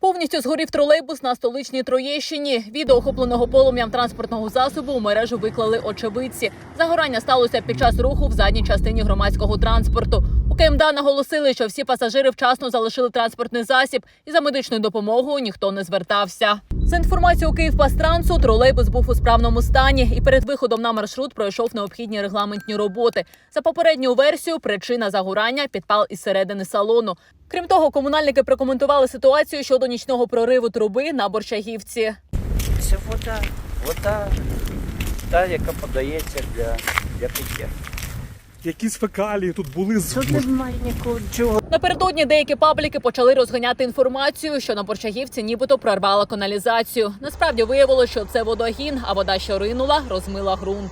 Повністю згорів тролейбус на столичній Троєщині. Відео охопленого полум'ям транспортного засобу у мережу виклали очевидці. Загорання сталося під час руху в задній частині громадського транспорту. У КМДА наголосили, що всі пасажири вчасно залишили транспортний засіб, і за медичною допомогою ніхто не звертався. За інформацією Київпастрансу, тролейбус був у справному стані і перед виходом на маршрут пройшов необхідні регламентні роботи. За попередню версію, причина загорання підпал із середини салону. Крім того, комунальники прокоментували ситуацію щодо нічного прориву труби на борщагівці. Це вода, вода, та, яка подається для, для пиття. Якісь фекалії тут були з Тут немає нікого чого. Напередодні деякі пабліки почали розганяти інформацію, що на Борчагівці нібито прорвала каналізацію. Насправді виявилося, що це водогін, а вода, що ринула, розмила ґрунт.